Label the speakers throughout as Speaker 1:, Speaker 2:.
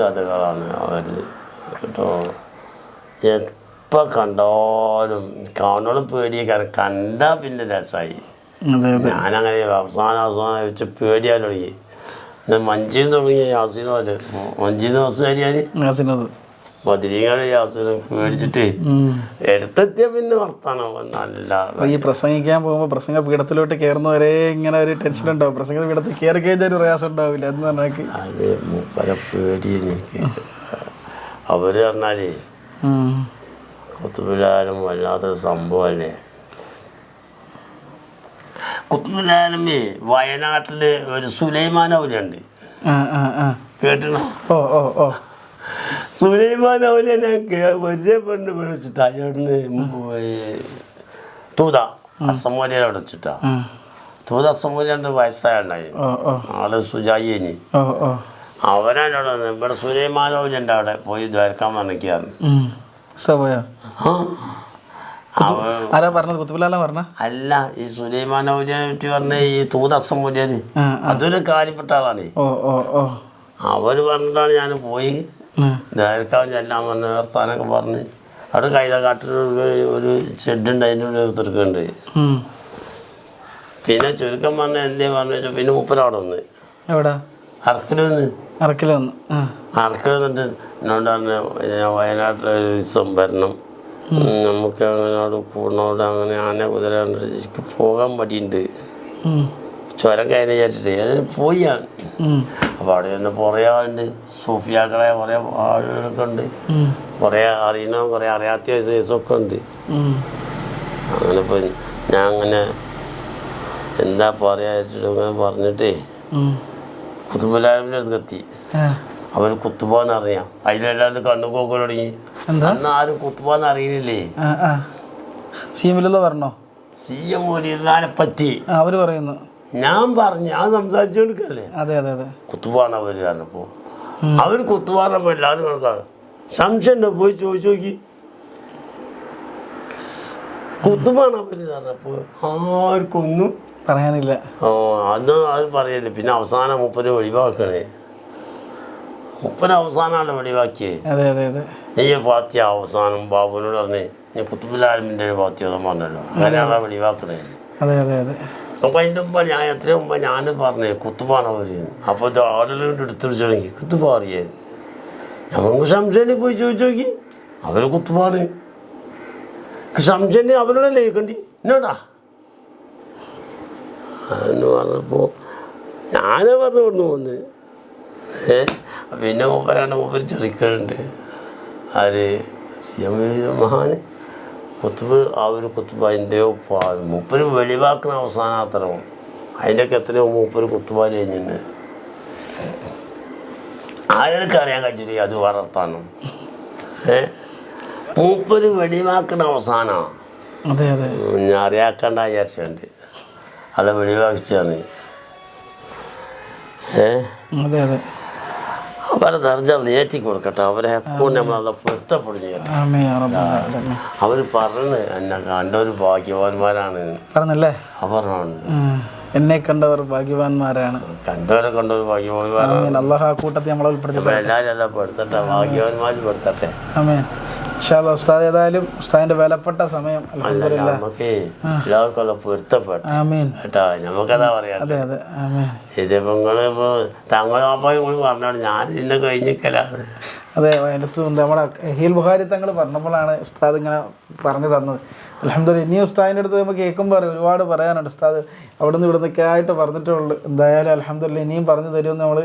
Speaker 1: കഥകളാണ് അവർ കേട്ടോ? എപ്പോൾ കണ്ടാലും കാണണം പേടിയേക്കാരം കണ്ടാൽ പിന്നെ രസമായി ഞാനങ്ങനെ അവസാനം അവസാനം വെച്ച് പേടിയാൻ തുടങ്ങി. ഞാൻ മഞ്ചീന്ന് തുടങ്ങി യാസീനോ അല്ലേ മഞ്ചീന്ന് ദിവസം ഞാൻ
Speaker 2: യാസിനത്
Speaker 1: മേടിച്ചിട്ട് എടുത്തെത്തിയ പിന്നെ വർത്താനം. നല്ല
Speaker 2: ഈ പ്രസംഗിക്കാൻ പോകുമ്പോൾ പ്രസംഗ പീഠത്തിലോട്ട് കയറുന്നവരെ ഇങ്ങനെ ഒരു ടെൻഷൻ ഉണ്ടാവും. പ്രസംഗ പീഠത്തിൽ കയറി കഴിഞ്ഞാൽ ഒരു പ്രയാസം ഉണ്ടാവില്ല എന്ന് പറഞ്ഞാൽ
Speaker 1: അത് മൂപ്പര പേടി എനിക്ക്. അവർ പറഞ്ഞാലേ കുത്തുബിലാലും വല്ലാത്തൊരു സംഭവമല്ലേ കുത്തുബിലാലമേ വയനാട്ടിൽ ഒരു
Speaker 2: ആ
Speaker 1: കേട്ടണോ
Speaker 2: ഓ ഓ ഓ.
Speaker 1: സുലൈമാൻ അവലെന്നെ പരിചയപ്പെട്ട് വിളിച്ചിട്ട് അവിടുന്ന് തൂത അവിടെ വെച്ചിട്ടാ.
Speaker 2: ആ.
Speaker 1: തൂത അസമോലിയുടെ വയസ്സായുണ്ടായി.
Speaker 2: ഓ ഓ
Speaker 1: ആൾ സുജായിനി. അവനാണ് ഇവിടെ സുലൈമാനോലുണ്ട് അവിടെ പോയി ദ്വാരക്കാൻ വന്നിക്കാന്ന്
Speaker 2: ആരാ പറഞ്ഞത്? കുത്തുബിലാല പറഞ്ഞ?
Speaker 1: അല്ല ഈ സുലൈമാനോലിനെ പറ്റി പറഞ്ഞ ഈ തൂത്
Speaker 2: ആ
Speaker 1: അതൊരു കാര്യപ്പെട്ട ആളാണ്. അവർ പറഞ്ഞിട്ടാണ് ഞാൻ പോയി. ദ്വാരക്കാൻ ചെല്ലാൻ വന്ന് നിർത്താനൊക്കെ പറഞ്ഞ്. അവിടെ കൈതക്കാട്ടിലുള്ള ഒരു ഷെഡുണ്ട് അതിന്റെ ഉള്ളിൽ തീർക്കുന്നുണ്ട്. പിന്നെ ചുരുക്കം പറഞ്ഞ എന്തേ പറഞ്ഞു വെച്ചാൽ പിന്നെ മുപ്പരവിടെ വന്ന്.
Speaker 2: എവിടാ?
Speaker 1: അറക്കൽ വന്ന്.
Speaker 2: അറക്കിൽ വന്ന്.
Speaker 1: അറക്കൽ വന്നിട്ട് എന്നോട് പറഞ്ഞു ഞാൻ വയനാട്ടിൽ ഒരു ദിവസം വരണം. നമുക്ക് അങ്ങനെ അവിടെ കൂടണോട് അങ്ങനെ ആന കുതിര എനിക്ക് പോകാൻ മടിയുണ്ട്.
Speaker 2: ഉം.
Speaker 1: ചുരം കയറി വിചാരിച്ചിട്ട് അതിന് പോയി ഞാൻ. അപ്പോൾ അവിടെ നിന്ന് കുറേ ആളുണ്ട്. സൂഫിയാക്കളെ കുറേ ആളുകളൊക്കെ ഉണ്ട്. കുറേ അറിയണ കുറേ അറിയാത്ത കേസൊക്കെ ഉണ്ട്. അങ്ങനെ ഇപ്പോൾ ഞാൻ അങ്ങനെ എന്താ പറയാച്ചിട്ട് അങ്ങനെ പറഞ്ഞിട്ടേ. കുത്തുബലാമിന്റെ അടുത്ത് എത്തി.
Speaker 2: ആ.
Speaker 1: അവർ കുത്തുബാന്ന് അറിയാം. അതിലെല്ലാണ്ട് കണ്ണു കോക്കൽ തുടങ്ങി. അന്ന് ആരും കുത്തുബാന്ന് അറിയുന്നില്ലേ
Speaker 2: സീമിലെന്ന് പറഞ്ഞോ?
Speaker 1: സി എം മൊരീദാനെ പറ്റി.
Speaker 2: അവർ പറയുന്നു.
Speaker 1: ഞാൻ പറഞ്ഞു ഞാൻ സംസാരിച്ചു കൊടുക്കല്ലേ
Speaker 2: അതെ അതെ അതെ.
Speaker 1: കുത്തുവാണ അവർ പറഞ്ഞപ്പോൾ അവർ കുത്തുബാന്നപ്പോൾ എല്ലാവരും കണക്കാണ് സംശയം ഉണ്ടോ പോയി ചോദിച്ചു നോക്കി. കുത്തുവാണ അവർ ആർക്കൊന്നും
Speaker 2: പറയാനില്ല.
Speaker 1: ഓ അന്ന് ആരും പറയല്ലേ. പിന്നെ അവസാനം മുപ്പത് ഒഴിവാക്കണേ മുപ്പത് അവസാനാണ് വെളിവാക്കിയത്
Speaker 2: അതെ അതെ അതെ.
Speaker 1: നീ പാത്തിയ അവസാനം ബാബുവിനോട് പറഞ്ഞേ ഞാൻ കുത്തുബിലാരമിന്റെ ഒരു പാത്തിയതെന്ന് പറഞ്ഞല്ലോ. അങ്ങനെയാണ് വെളിവാക്കണേ?
Speaker 2: അതെ അതെ അതെ.
Speaker 1: അപ്പം അതിന്റെ മുമ്പ് ഞാൻ എത്രയും മുമ്പ് ഞാൻ പറഞ്ഞേ കുത്തുപാണ് അവർ അപ്പോൾ ഇത് ആളുകൾ എടുത്തിട്ട് തുടങ്ങി കുത്തുബ അറിയേ. നമുക്ക് സംശയം പോയി ചോദിച്ചു നോക്കി. അവർ കുത്തുബാണ്. സംശയം അവരോട് ലയിക്കണ്ടി എന്നോടാ? എന്ന് പറഞ്ഞപ്പോൾ ഞാനേ പറഞ്ഞു കൊണ്ടു പോന്ന് പിന്നെ മൂപ്പരാണ് മൂപ്പർ ചെറുക്കുന്നുണ്ട് ആര്? മഹാന്. കുത്തുബ് ആ ഒരു കുത്തുബ് അതിന്റെ മൂപ്പര് വെളിവാക്കുന്ന അവസാനം അത്ര അതിന്റെയൊക്കെ എത്രയോ മൂപ്പര് കുത്തുബാൽ കഴിഞ്ഞിട്ടുണ്ട് ആളുകൾക്ക് അറിയാൻ കഴിച്ചില്ല അത് വളർത്താനും ഏ? മൂപ്പര് വെളിവാക്കണ അവസാനമാണ്
Speaker 2: അതെ അതെ.
Speaker 1: ഞാൻ അറിയാക്കണ്ട വിചാരിച്ചുണ്ട്. അത് വെളിവാക്കിച്ചാണ് ഏ?
Speaker 2: അതെ അതെ.
Speaker 1: അവരെ ദർജ ഏറ്റി കൊടുക്കട്ടെ. അവരെ കൊണ്ട് നമ്മളത് പൊരുത്തപ്പെടും ചെയ്യട്ടെ
Speaker 2: ആമേ യാ
Speaker 1: അവർ പറഞ്ഞു എന്നെ ഒരു ഭാഗ്യവാന്മാരാണ്.
Speaker 2: പറഞ്ഞല്ലേ? ഉം. എന്നെ കണ്ടവർ ഭാഗ്യവാന്മാരാണ്.
Speaker 1: കണ്ടവരെ കണ്ടവർ ഭാഗ്യവാന്മാരാണ്.
Speaker 2: അള്ളാഹ് ആ കൂട്ടത്തിൽ നമ്മളെ ഉൾപ്പെടുത്തി
Speaker 1: എല്ലാവരും എല്ലാം പെടുത്തട്ടെ. ഭാഗ്യവാന്മാർ പെടുത്തട്ടെ.
Speaker 2: ആമേൻ. ഇൻഷാല്ലാ ഉസ്താദ് ഏതായാലും ഉസ്താദിന്റെ വിലപ്പെട്ട സമയം
Speaker 1: നമുക്ക് എല്ലാവർക്കും പൊരുത്തപ്പെട്ടെ. കേട്ടാ നമുക്കതാ പറയാം
Speaker 2: അതെ അതെ ആമേൻ.
Speaker 1: താങ്കളും തങ്ങളെ കൂടി പറഞ്ഞാണ്. ഞാൻ ഇന്ന് കഴിഞ്ഞിക്കലാണ്.
Speaker 2: അതെ അതിനകത്ത് നമ്മുടെ ഹീൽ ബുഹാരി തങ്ങൾ പറഞ്ഞപ്പോഴാണ് ഉസ്താദ് ഇങ്ങനെ പറഞ്ഞു തന്നത്. അലഹമ്മദ് ഇനി ഉസ്താദിന്റെ അടുത്ത് നമുക്ക് കേൾക്കുമ്പോൾ പറയും ഒരുപാട് പറയാനുണ്ട് ഉസ്താദ്. അവിടെ നിന്ന് ഇവിടെ നിന്നൊക്കെ ആയിട്ട് പറഞ്ഞിട്ടുള്ളൂ. എന്തായാലും അലഹമ്മദില്ല ഇനിയും പറഞ്ഞു തരുമെന്ന് നമ്മൾ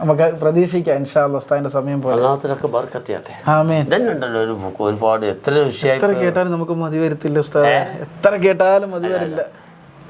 Speaker 2: നമുക്ക് പ്രതീക്ഷിക്കാം ഇൻഷാല്ല ഉസ്താദിന്റെ സമയം പോലെ.
Speaker 1: ബർക്കത്തിയാട്ടെ. ഒരു ഒരുപാട് എത്ര
Speaker 2: എത്ര കേട്ടാലും നമുക്ക് മതി വരത്തില്ല ഉസ്താദ്. എത്ര കേട്ടാലും മതി വരില്ല.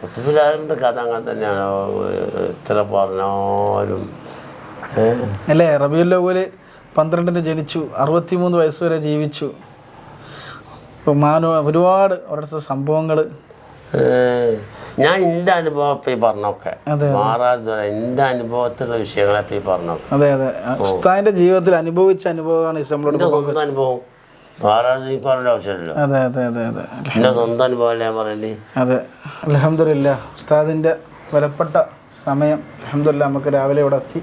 Speaker 1: കുത്തുബിലാറിന്റെ കഥ അങ്ങനെ തന്നെയാണ്? എത്ര പറഞ്ഞാലും അല്ലേ
Speaker 2: അല്ലേ റബിയുല്ലവൽ പന്ത്രണ്ടിന് ജനിച്ചു അറുപത്തിമൂന്ന് വയസ്സ് വരെ ജീവിച്ചു. ഇപ്പം മാനു ഒരുപാട് അവരുടെ സംഭവങ്ങൾ
Speaker 1: ഞാൻ എന്റെ അനുഭവം ഇപ്പം ഈ പറഞ്ഞൊക്കെ. മാറാതെ എന്റെ അനുഭവത്തിലുള്ള വിഷയങ്ങളെ പറഞ്ഞൊക്കെ.
Speaker 2: അതെ അതെ. ഉസ്താദിന്റെ ജീവിതത്തിൽ അനുഭവിച്ച അനുഭവമാണ് നമ്മളോട്
Speaker 1: സ്വന്തം അനുഭവം. മാറാതെ പറയേണ്ട ആവശ്യമില്ലല്ലോ.
Speaker 2: അതെ അതെ അതെ അതെ
Speaker 1: എന്റെ സ്വന്തം അനുഭവമല്ലേ ഞാൻ പറയണ്ടേ
Speaker 2: അതെ. അലഹമില്ല ഉസ്താദിന്റെ വിലപ്പെട്ട സമയം. അലഹമില്ല നമുക്ക് രാവിലെ ഇവിടെ എത്തി.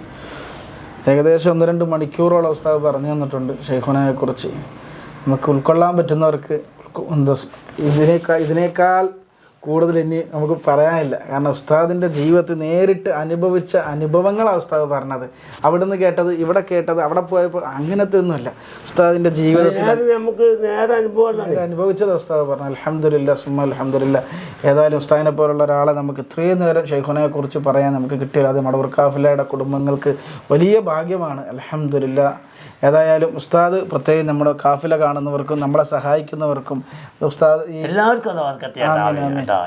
Speaker 2: ഏകദേശം ഒന്ന് രണ്ട് മണിക്കൂറോളം ഉസ്താവ് പറഞ്ഞു തന്നിട്ടുണ്ട് ഷെയ്ഖുനയെ കുറിച്ച്. നമുക്ക് ഉൾക്കൊള്ളാൻ പറ്റുന്നവർക്ക് എന്താ ഇതിനേക്കാൾ ഇതിനേക്കാൾ കൂടുതൽ ഇനി നമുക്ക് പറയാനില്ല. കാരണം ഉസ്താദിന്റെ ജീവിതത്തിൽ നേരിട്ട് അനുഭവിച്ച അനുഭവങ്ങളാണ് ഉസ്താദ് പറഞ്ഞത്. അവിടുന്ന് കേട്ടത് ഇവിടെ കേട്ടത് അവിടെ പോയപ്പോൾ അങ്ങനത്തെ ഒന്നുമല്ല. ഉസ്താദിന്റെ ജീവിതത്തിൽ
Speaker 1: നമുക്ക് നേരെ അനുഭവം
Speaker 2: അനുഭവിച്ചത് ഉസ്താദ് പറഞ്ഞു അലഹമില്ല സുമ അലഹമില്ല ഏതായാലും ഉസ്താദിനെ പോലുള്ള ഒരാളെ നമുക്ക് ഇത്രയും നേരം ഷെയ്ഖുനെ കുറിച്ച് പറയാൻ നമുക്ക് കിട്ടിയത് അത് മടവർ കാഫിലയുടെ കുടുംബങ്ങൾക്ക് വലിയ ഭാഗ്യമാണ്. അലഹമില്ല ഏതായാലും ഉസ്താദ് പ്രത്യേകം നമ്മുടെ കാഫില കാണുന്നവർക്കും നമ്മളെ സഹായിക്കുന്നവർക്കും ഉസ്താദ് ഈ
Speaker 1: എല്ലാവർക്കും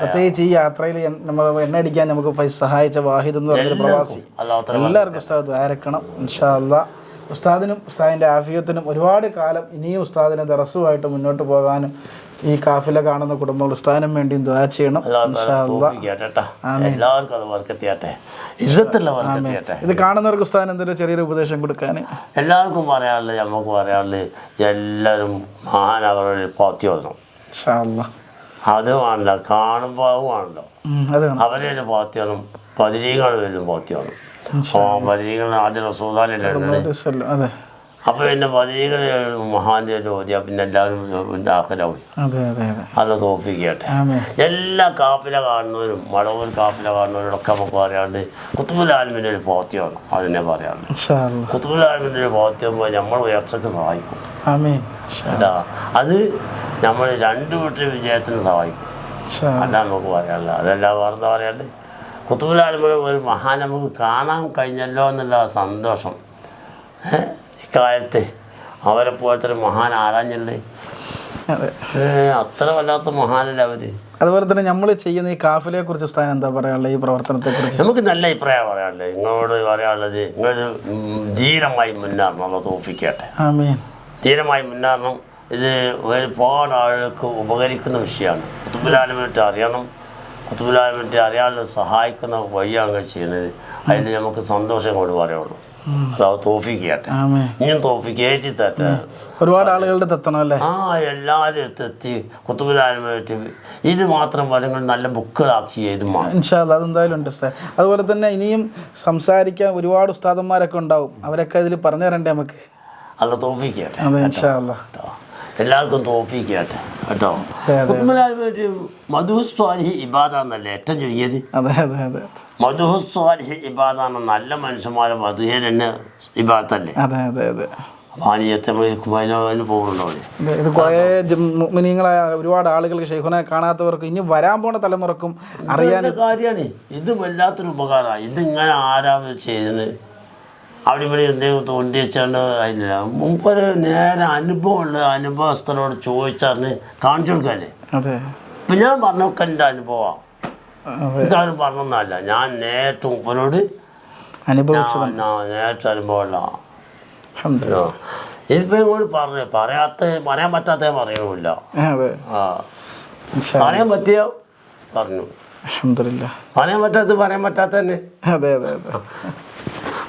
Speaker 2: പ്രത്യേകിച്ച് ഈ യാത്രയിൽ നമ്മൾ എണ്ണ അടിക്കാൻ നമുക്ക് സഹായിച്ച വാഹിദ് എന്ന് പറഞ്ഞൊരു പ്രവാസി. എല്ലാവർക്കും ഉസ്താദ് ദ്വാരക്കണം ഇൻഷാല്ല ഉസ്താദിനും ഉസ്താദിന്റെ ആഫിയത്തിനും ഒരുപാട് കാലം ഇനിയും ഉസ്താദിനെ ദറസുമായിട്ട് മുന്നോട്ട് പോകാനും ഈ കാഫില കാണുന്ന കുടുംബങ്ങൾ ഉസ്താദിനും വേണ്ടിയും ദ്വാ ചെയ്യണം. ഇത് കാണുന്നവർക്ക് ഉസ്താദിന് എന്തൊരു ചെറിയൊരു ഉപദേശം കൊടുക്കാൻ
Speaker 1: എല്ലാവർക്കും പറയാനുള്ളത് നമുക്ക് പറയാനുള്ളത് എല്ലാവരും മഹാനഗറിൽ പോത്തി വന്നു. അത് വേണ്ട കാണുമ്പോൾ അത് വേണ്ട.
Speaker 2: ഉം, അത് വേണം.
Speaker 1: അവരെ പോത്തി വന്നു പതിരീകൾ വരും വന്നു ഓ പതിരീകൾ ആദ്യം റസൂദാലുണ്ട് അപ്പൊ പിന്നെ പതിരീകൾ മഹാന്റെ ചോദ്യം പിന്നെ എല്ലാവരും ദാഖലാവും
Speaker 2: അതെ
Speaker 1: തോപ്പിക്കട്ടെ. എല്ലാ കാപ്പില കാണുന്നവരും മടവൂർ കാപ്പില കാണുന്നവരോടൊക്കെ നമുക്ക് പറയാണ്ട് കുത്തുബുലാലിമിന്റെ ഒരു പോത്തിയാണ് അതിനെ
Speaker 2: പറയാറുണ്ട്
Speaker 1: കുത്തുബുലാൽമിന്റെ ഒരു പോത്തിയാകുമ്പോൾ നമ്മൾ ഉയർച്ചക്ക് സഹായിക്കും. അത് നമ്മൾ രണ്ട് വീട്ടിൽ വിജയത്തിന് സഹായിക്കും. അതാണ് നമുക്ക് പറയാനുള്ളത്. അതല്ല വേറെന്താ പറയാണ്ട്. കുത്തുബുലാൽമിന് ഒരു മഹാൻ നമുക്ക് കാണാൻ കഴിഞ്ഞല്ലോ എന്നുള്ള സന്തോഷം? ഇക്കാലത്ത് അവരെ പോലത്തെ ഒരു മഹാൻ ആരാഞ്ഞുണ്ട്
Speaker 2: അതെ
Speaker 1: അത്ര വല്ലാത്ത മഹാനല്ല അവർ?
Speaker 2: അതുപോലെ തന്നെ നമ്മൾ ചെയ്യുന്ന ഈ കാഫിലയെ കുറിച്ച് സ്ഥാനം എന്താ പറയാനുള്ളത്? ഈ പ്രവർത്തനത്തെ കുറിച്ച്.
Speaker 1: നമുക്ക് നല്ല അഭിപ്രായം പറയാനുള്ളത്. നിങ്ങളോട് പറയാനുള്ളത് നിങ്ങൾ ധീരമായി മുന്നേറണം തോപ്പിക്കട്ടെ ധീരമായി മുന്നേറണം. ഇത് ഒരുപാട് ആളുകൾക്ക് ഉപകരിക്കുന്ന വിഷയമാണ്. കുത്തുബുലാലമിട്ട് അറിയണം. കുത്തുബുലാലമിട്ട് അറിയാനുള്ള സഹായിക്കുന്ന വഴിയാണ് ചെയ്യുന്നത്. അതിൽ നമുക്ക് സന്തോഷം കൊണ്ട് പറയുള്ളൂ. അത്
Speaker 2: തോഫിക്കട്ടെ
Speaker 1: ഇനിയും ഏറ്റി തട്ട
Speaker 2: ഒരുപാട് ആളുകളുടെ തെത്തണമല്ലേ
Speaker 1: ആ എല്ലാവരും എത്തി കുത്തുബുലാലമായിട്ട് ഇത് മാത്രം വരുമ്പോൾ നല്ല ബുക്കുകളാക്കി എഴുതും
Speaker 2: അതെന്തായാലും ഉണ്ട് ഉസ്താദ്. അതുപോലെ തന്നെ ഇനിയും സംസാരിക്കാൻ ഒരുപാട് ഉസ്താദന്മാരൊക്കെ ഉണ്ടാവും. അവരൊക്കെ അതിൽ പറഞ്ഞു തരണ്ടേ നമുക്ക്?
Speaker 1: അല്ല തോഫിക്കട്ടെ
Speaker 2: അതെ ഇൻഷാല്ല
Speaker 1: കേട്ടോ. എല്ലാവർക്കും തോപ്പിക്കട്ടെ കേട്ടോ. കുത്തുബുലാലമായിട്ട് മധുസ്വാലിഹി ഇബാദ എന്നല്ലേ ഏറ്റവും ചുരുങ്ങിയത്?
Speaker 2: അതെ അതെ അതെ.
Speaker 1: മധുസ്വാലിഹി ഇബാദ എന്ന നല്ല മനുഷ്യന്മാരെ മധുഹൻ തന്നെ ഇബാദത്തല്ലേ?
Speaker 2: അതെ അതെ അതെ.
Speaker 1: മാനിയത്തെ അതിന്
Speaker 2: ഇത് കുറേ മുമിനിങ്ങളായ ഒരുപാട് ആളുകൾക്ക് ഷെയ്ഖുനെ കാണാത്തവർക്ക് ഇനി വരാൻ പോണ തലമുറക്കും അറിയാൻ
Speaker 1: കാര്യമാണ്. ഇത് വല്ലാത്തൊരു ഉപകാരമാണ്. ഇത് ഇതിങ്ങനെ ആരാ ചെയ്തത്? അവിടെ ഇവിടെ എന്തെങ്കിലും തോണ്ടി വെച്ചാണ്ട് അതില്ല മുമ്പൊരു നേരെ അനുഭവമുള്ള അനുഭവസ്ഥരോട് ചോദിച്ചറിഞ്ഞ് കാണിച്ചു കൊടുക്കല്ലേ?
Speaker 2: അതെ.
Speaker 1: ഇപ്പം ഞാൻ പറഞ്ഞൊക്കെ എന്റെ അനുഭവമാണ് ഇതാരും പറഞ്ഞൊന്നല്ല ഞാൻ നേരിട്ട് മുമ്പരോട്
Speaker 2: അനുഭവിച്ചത്.
Speaker 1: ഞാൻ ഇതിപ്പോ നേരിട്ട് അനുഭവമുള്ള
Speaker 2: ഇതിപ്പോ
Speaker 1: ഇതിപ്പോൾ ഇങ്ങോട്ട് പറഞ്ഞു പറയാത്ത പറയാൻ പറ്റാത്ത
Speaker 2: ഇൻഷാ
Speaker 1: പറയാൻ പറ്റിയോ? പറഞ്ഞു. പറയാൻ പറ്റാത്ത പറയാൻ പറ്റാത്ത തന്നെ
Speaker 2: അതെ അതെ. അതെ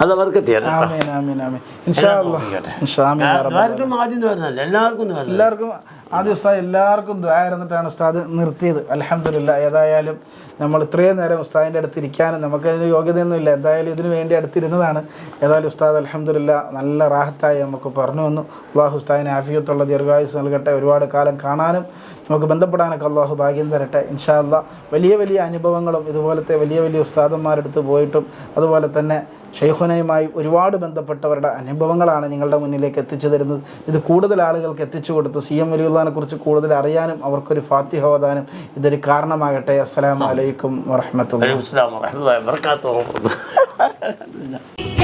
Speaker 1: അത് അവർക്ക് തീരട്ടെ
Speaker 2: ആമീൻ ആമീൻ ആമീൻ ഇൻഷാ അല്ലാ. ഇൻഷാ ആമീൻ യാ റബ്ബൽ
Speaker 1: എല്ലാവർക്കും ആദ്യം വരുന്നല്ല എല്ലാവർക്കും വരുന്നില്ല
Speaker 2: എല്ലാവർക്കും ആദ്യം ഉസ്താദ് എല്ലാവർക്കും ദ്വായിരുന്നിട്ടാണ് ഉസ്താദ് നിർത്തിയത്. അലഹമില്ല ഏതായാലും നമ്മൾ ഇത്രയും നേരം ഉസ്താദിന്റെ അടുത്ത് ഇരിക്കാനും നമുക്കതിന് യോഗ്യതയൊന്നുമില്ല. എന്തായാലും ഇതിനു വേണ്ടി അടുത്തിരുന്നതാണ്. ഏതായാലും ഉസ്താദ് അലഹമില്ല നല്ല റാഹത്തായി നമുക്ക് പറഞ്ഞു വന്നു. അള്ളാഹു ഉസ്താദിന് ആഫിയത്തുള്ള ദീർഘായുസ് നൽകട്ടെ. ഒരുപാട് കാലം കാണാനും നമുക്ക് ബന്ധപ്പെടാനൊക്കെ അള്ളാഹു ഭാഗ്യം തരട്ടെ. ഇൻഷാല്ല വലിയ വലിയ അനുഭവങ്ങളും ഇതുപോലത്തെ വലിയ വലിയ ഉസ്താദന്മാരെടുത്ത് പോയിട്ടും അതുപോലെ തന്നെ ഷെയ്ഖുനയുമായി ഒരുപാട് ബന്ധപ്പെട്ടവരുടെ അനുഭവങ്ങളാണ് നിങ്ങളുടെ മുന്നിലേക്ക് എത്തിച്ചു തരുന്നത്. ഇത് കൂടുതൽ ആളുകൾക്ക് എത്തിച്ചു കൊടുത്ത് സി എം വലിയുള്ളതിനെ കുറിച്ച് കൂടുതൽ അറിയാനും അവർക്കൊരു ഫാത്തിഹ ഓതാനും ഇതൊരു കാരണമാകട്ടെ. അസ്സലാമു അലൈക്കും